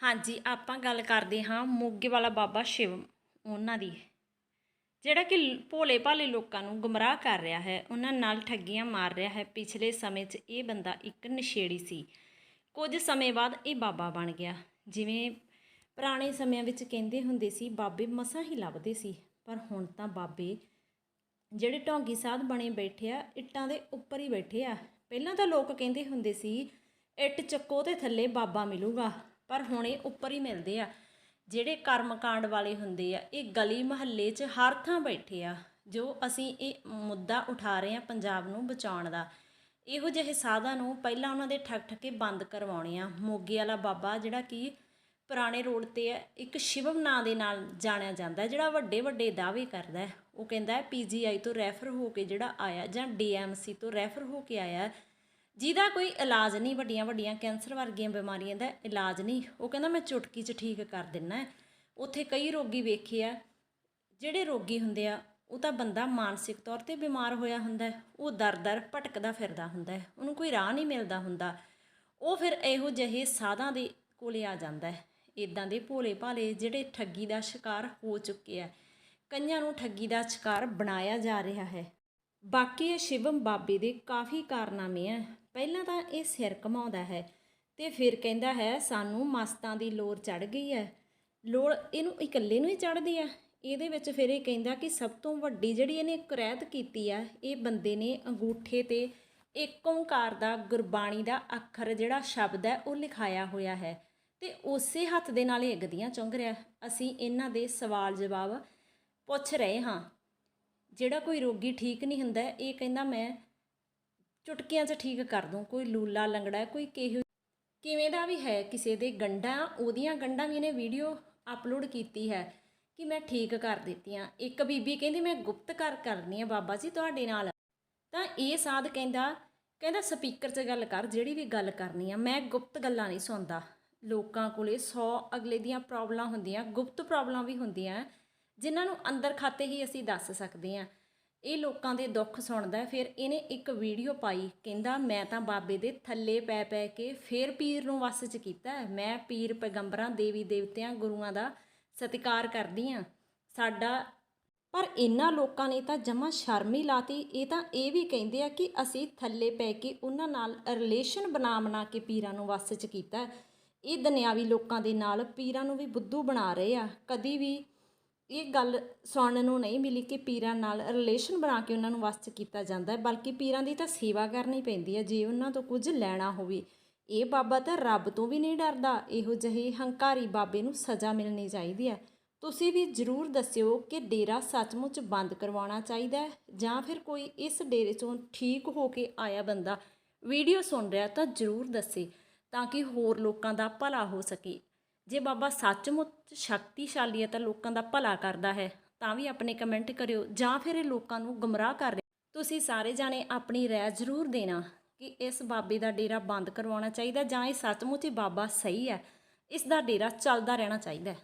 ਹਾਂਜੀ, ਆਪਾਂ ਗੱਲ ਕਰਦੇ ਹਾਂ ਮੋਗੇ ਵਾਲਾ ਬਾਬਾ ਸ਼ਿਵ, ਉਹਨਾਂ ਦੀ। ਜਿਹੜਾ ਕਿ ਭੋਲੇ ਭਾਲੇ ਲੋਕਾਂ ਨੂੰ ਗੁੰਮਰਾਹ ਕਰ ਰਿਹਾ ਹੈ, ਉਹਨਾਂ ਨਾਲ ਠੱਗੀਆਂ ਮਾਰ ਰਿਹਾ ਹੈ, ਪਿਛਲੇ ਸਮੇਂ 'ਚ ਇਹ ਬੰਦਾ ਇੱਕ ਨਸ਼ੇੜੀ ਸੀ। ਕੁਝ ਸਮੇਂ ਬਾਅਦ ਇਹ ਬਾਬਾ ਬਣ ਗਿਆ। ਜਿਵੇਂ ਪੁਰਾਣੇ ਸਮਿਆਂ ਵਿੱਚ ਕਹਿੰਦੇ ਹੁੰਦੇ ਸੀ, ਬਾਬੇ ਮਸਾਂ ਹੀ ਲੱਭਦੇ ਸੀ, ਪਰ ਹੁਣ ਤਾਂ ਬਾਬੇ ਜਿਹੜੇ ਢੋਂਗੀ ਸਾਧ ਬਣੇ ਬੈਠੇ ਆ, ਇੱਟਾਂ ਦੇ ਉੱਪਰ ਹੀ ਬੈਠੇ ਆ। ਪਹਿਲਾਂ ਤਾਂ ਲੋਕ ਕਹਿੰਦੇ ਹੁੰਦੇ ਸੀ, ਇੱਟ ਚੱਕੋ ਤੇ ਥੱਲੇ ਬਾਬਾ ਮਿਲੂਗਾ। ਪਰ ਹੁਣ ਇਹ ਉੱਪਰ ਹੀ ਮਿਲਦੇ ਆ। ਜਿਹੜੇ ਕਰਮਕਾਂਡ ਵਾਲੇ ਹੁੰਦੇ ਆ, ਇਹ ਗਲੀ ਮਹੱਲੇ 'ਚ ਹਰ ਥਾਂ ਬੈਠੇ ਆ, ਜੋ ਅਸੀਂ ਇਹ ਮੁੱਦਾ ਉਠਾ ਰਹੇ ਆ ਪੰਜਾਬ ਨੂੰ ਬਚਾਉਣ ਦਾ। ਇਹੋ ਜਿਹੇ ਸਾਧਾਂ ਨੂੰ ਪਹਿਲਾਂ ਉਹਨਾਂ ਦੇ ਠੱਕ ਠੱਕੇ ਬੰਦ ਕਰਵਾਉਣੇ ਆ। ਮੋਗੇ ਵਾਲਾ ਬਾਬਾ ਜਿਹੜਾ ਕਿ ਪੁਰਾਣੇ ਰੋਡ ਤੇ ਹੈ ਇੱਕ ਸ਼ਿਵਮ ਨਾਂ ਦੇ ਨਾਲ ਜਾਣਿਆ ਜਾਂਦਾ, ਜਿਹੜਾ ਵੱਡੇ ਵੱਡੇ ਦਾਅਵੇ ਕਰਦਾ ਹੈ। ਉਹ ਕਹਿੰਦਾ ਹੈ ਪੀਜੀਆਈ ਤੋਂ ਰੈਫਰ ਹੋ ਕੇ ਜਿਹੜਾ ਆਇਆ ਜਾਂ ਡੀਐਮਸੀ ਤੋਂ ਰੈਫਰ ਹੋ ਕੇ ਆਇਆ ਜਿਹਦਾ ਕੋਈ ਇਲਾਜ ਨਹੀਂ, ਵੱਡੀਆਂ ਵੱਡੀਆਂ ਕੈਂਸਰ ਵਰਗੀਆਂ ਬਿਮਾਰੀਆਂ ਦਾ ਇਲਾਜ ਨਹੀਂ, ਉਹ ਕਹਿੰਦਾ ਮੈਂ ਚੁਟਕੀ 'ਚ ਠੀਕ ਕਰ ਦਿੰਨਾ ਉੱਥੇ ਕਈ ਰੋਗੀ ਵੇਖੇ ਆ, ਜਿਹੜੇ ਰੋਗੀ ਹੁੰਦੇ ਆ, ਉਹ ਤਾਂ ਬੰਦਾ ਮਾਨਸਿਕ ਤੌਰ ਤੇ ਬਿਮਾਰ ਹੋਇਆ ਹੁੰਦਾ ਉਹ ਦਰ-ਦਰ ਭਟਕਦਾ ਫਿਰਦਾ ਹੁੰਦਾ ਉਹਨੂੰ ਕੋਈ ਰਾਹ ਨਹੀਂ ਮਿਲਦਾ ਹੁੰਦਾ। ਉਹ ਫਿਰ ਇਹੋ ਜਿਹੇ ਸਾਧਾਂ ਦੇ ਕੋਲੇ ਆ ਜਾਂਦਾ ਹੈ। ਇਦਾਂ ਦੇ ਭੋਲੇ ਭਾਲੇ ਜਿਹੜੇ ਠੱਗੀ ਦਾ ਸ਼ਿਕਾਰ ਹੋ ਚੁੱਕੇ ਆ, ਕਈਆਂ ਨੂੰ ਠੱਗੀ ਦਾ ਸ਼ਿਕਾਰ ਬਣਾਇਆ ਜਾ ਰਿਹਾ ਹੈ। ਬਾਕੀ ਇਹ ਸ਼ਿਵਮ ਬਾਬੇ ਦੇ ਕਾਫੀ ਕਾਰਨਾਮੇ ਆ ਪਹਿਲਾਂ ਤਾਂ ਇਹ ਸਿਰ ਘਮਾਉਂਦਾ ਹੈ ਤੇ ਫਿਰ ਕਹਿੰਦਾ ਹੈ, ਸਾਨੂੰ ਮਸਤਾਂ ਦੀ ਲੋਰ ਚੜ ਗਈ ਹੈ। ਲੋੜ ਇਹਨੂੰ ਇਕੱਲੇ ਨੂੰ ਹੀ ਚੜਦੀ ਆ ਇਹਦੇ ਵਿੱਚ ਫਿਰ ਇਹ ਕਹਿੰਦਾ ਕਿ ਸਭ ਤੋਂ ਵੱਡੀ ਜਿਹੜੀ ਇਹਨੇ ਕੁਰੈਤ ਕੀਤੀ ਆ, ਇਹ ਬੰਦੇ ਨੇ ਅੰਗੂਠੇ ਤੇ ਏਕ ਓੰਕਾਰ ਦਾ, ਗੁਰਬਾਣੀ ਦਾ ਅੱਖਰ ਜਿਹੜਾ ਸ਼ਬਦ ਹੈ, ਉਹ ਲਿਖਾਇਆ ਹੋਇਆ ਹੈ ਤੇ ਉਸੇ ਹੱਥ ਦੇ ਨਾਲ ਇਹ ਗਦੀਆਂ ਚੁੰਘ ਰਿਹਾ ਅਸੀਂ ਇਹਨਾਂ ਦੇ ਸਵਾਲ ਜਵਾਬ ਪੁੱਛ ਰਹੇ ਹਾਂ। ਜਿਹੜਾ ਕੋਈ ਰੋਗੀ ਠੀਕ ਨਹੀਂ ਹੁੰਦਾ, ਇਹ ਕਹਿੰਦਾ, ਮੈਂ ਚੁਟਕੀਆਂ 'ਚ ਠੀਕ ਕਰ ਦੂੰ, ਕੋਈ ਲੂਲਾ ਲੰਗੜਾ, ਕੋਈ ਕਿਹੋ ਕਿਵੇਂ ਦਾ ਵੀ ਹੈ ਕਿਸੇ ਦੇ ਗੰਢਾਂ ਉਹਦੀਆਂ ਗੰਢਾਂ ਵੀ ਇਹਨੇ ਵੀਡੀਓ ਅਪਲੋਡ ਕੀਤੀ ਹੈ ਕਿ ਮੈਂ ਠੀਕ ਕਰ ਦਿੱਤੀਆਂ ਇੱਕ ਬੀਬੀ ਕਹਿੰਦੀ, ਮੈਂ ਗੁਪਤ ਕਰ ਕਰਨੀ ਆ ਬਾਬਾ ਜੀ ਤੁਹਾਡੇ ਨਾਲ। ਤਾਂ ਇਹ ਸਾਧ ਕਹਿੰਦਾ ਕਹਿੰਦਾ, ਸਪੀਕਰ 'ਚ ਗੱਲ ਕਰ, ਜਿਹੜੀ ਵੀ ਗੱਲ ਕਰਨੀ ਆ, ਮੈਂ ਗੁਪਤ ਗੱਲਾਂ ਨਹੀਂ ਸੁਣਦਾ। ਲੋਕਾਂ ਕੋਲੇ 100 ਅਗਲੇ ਦੀਆਂ ਪ੍ਰੋਬਲਮਾਂ ਹੁੰਦੀਆਂ, ਗੁਪਤ ਪ੍ਰੋਬਲਮਾਂ ਵੀ ਹੁੰਦੀਆਂ, ਜਿਨ੍ਹਾਂ ਨੂੰ ਅੰਦਰ ਖਾਤੇ ਹੀ ਅਸੀਂ ਦੱਸ ਸਕਦੇ ਹਾਂ। ਇਹ ਲੋਕਾਂ ਦੇ ਦੁੱਖ ਸੁਣਦਾ ਫਿਰ ਇਹਨੇ ਇੱਕ ਵੀਡੀਓ ਪਾਈ, ਕਹਿੰਦਾ, ਮੈਂ ਤਾਂ ਬਾਬੇ ਦੇ ਥੱਲੇ ਪੈ ਪੈ ਕੇ ਫੇਰ ਪੀਰ ਨੂੰ ਵਸ ਚ ਕੀਤਾ ਮੈਂ ਪੀਰ ਪੈਗੰਬਰਾਂ, ਦੇਵੀ ਦੇਵਤਿਆਂ, ਗੁਰੂਆਂ ਦਾ ਸਤਿਕਾਰ ਕਰਦੀ ਆ ਸਾਡਾ ਪਰ ਇਹਨਾਂ ਲੋਕਾਂ ਨੇ ਤਾਂ ਜਮਾ ਸ਼ਰਮ ਹੀ ਲਾਤੀ। ਇਹ ਤਾਂ ਇਹ ਵੀ ਕਹਿੰਦੇ ਆ ਕਿ ਅਸੀਂ ਥੱਲੇ ਪੈ ਕੇ ਉਹਨਾਂ ਨਾਲ ਰਿਲੇਸ਼ਨ ਬਣਾ ਬਣਾ ਕੇ ਪੀਰਾਂ ਨੂੰ ਵਸ ਚ ਕੀਤਾ ਇਹ ਦੁਨਿਆਵੀ ਲੋਕਾਂ ਦੇ ਨਾਲ ਪੀਰਾਂ ਨੂੰ ਵੀ ਬੁੱਧੂ ਬਣਾ ਰਹੇ ਆ। ਕਦੀ ਵੀ ਇਹ ਗੱਲ ਸੁਣਨ ਨੂੰ ਨਹੀਂ ਮਿਲੀ ਕਿ ਪੀਰਾਂ ਨਾਲ ਰਿਲੇਸ਼ਨ ਬਣਾ ਕੇ ਉਹਨਾਂ ਨੂੰ ਵਸ 'ਚ ਕੀਤਾ ਜਾਂਦਾ ਹੈ, ਬਲਕਿ ਪੀਰਾਂ ਦੀ ਤਾਂ ਸੇਵਾ ਕਰਨੀ ਪੈਂਦੀ ਹੈ, ਜੇ ਉਹਨਾਂ ਤੋਂ ਕੁਝ ਲੈਣਾ ਹੋਵੇ। ਇਹ ਬਾਬਾ ਤਾਂ ਰੱਬ ਤੋਂ ਵੀ ਨਹੀਂ ਡਰਦਾ, ਇਹੋ ਜਿਹੇ ਹੰਕਾਰੀ ਬਾਬੇ ਨੂੰ ਸਜ਼ਾ ਮਿਲਣੀ ਚਾਹੀਦੀ ਹੈ। ਤੁਸੀਂ ਵੀ ਜਰੂਰ ਦੱਸਿਓ ਕਿ ਡੇਰਾ ਸੱਚਮੁੱਚ ਬੰਦ ਕਰਵਾਉਣਾ ਚਾਹੀਦਾ ਹੈ, ਜਾਂ ਫਿਰ ਕੋਈ ਇਸ ਡੇਰੇ ਚੋਂ ਠੀਕ ਹੋ ਕੇ ਆਇਆ ਬੰਦਾ ਵੀਡੀਓ ਸੁਣ ਰਿਹਾ ਤਾਂ ਜਰੂਰ ਦੱਸੇ, ਤਾਂ ਕਿ ਹੋਰ ਲੋਕਾਂ ਦਾ ਭਲਾ ਹੋ ਸਕੇ। ਜੇ ਬਾਬਾ ਸੱਚਮੁੱਚ ਸ਼ਕਤੀਸ਼ਾਲੀ ਹੈ ਤਾਂ ਲੋਕਾਂ ਦਾ ਭਲਾ ਕਰਦਾ ਹੈ, ਤਾਂ ਵੀ ਆਪਣੇ ਕਮੈਂਟ ਕਰਿਓ ਜਾਂ ਫਿਰ ਇਹ ਲੋਕਾਂ ਨੂੰ ਗੁੰਮਰਾਹ ਕਰ ਰਿਹਾ ਤੁਸੀਂ ਸਾਰੇ ਜਾਣੇ ਆਪਣੀ ਰਾਏ ਜ਼ਰੂਰ ਦੇਣਾ ਕਿ ਇਸ ਬਾਬੇ ਦਾ ਡੇਰਾ ਬੰਦ ਕਰਵਾਉਣਾ ਚਾਹੀਦਾ ਜਾਂ ਇਹ ਸੱਚਮੁੱਚ ਹੀ ਬਾਬਾ ਸਹੀ ਹੈ। ਇਸ ਦਾ ਡੇਰਾ ਚੱਲਦਾ ਰਹਿਣਾ ਚਾਹੀਦਾ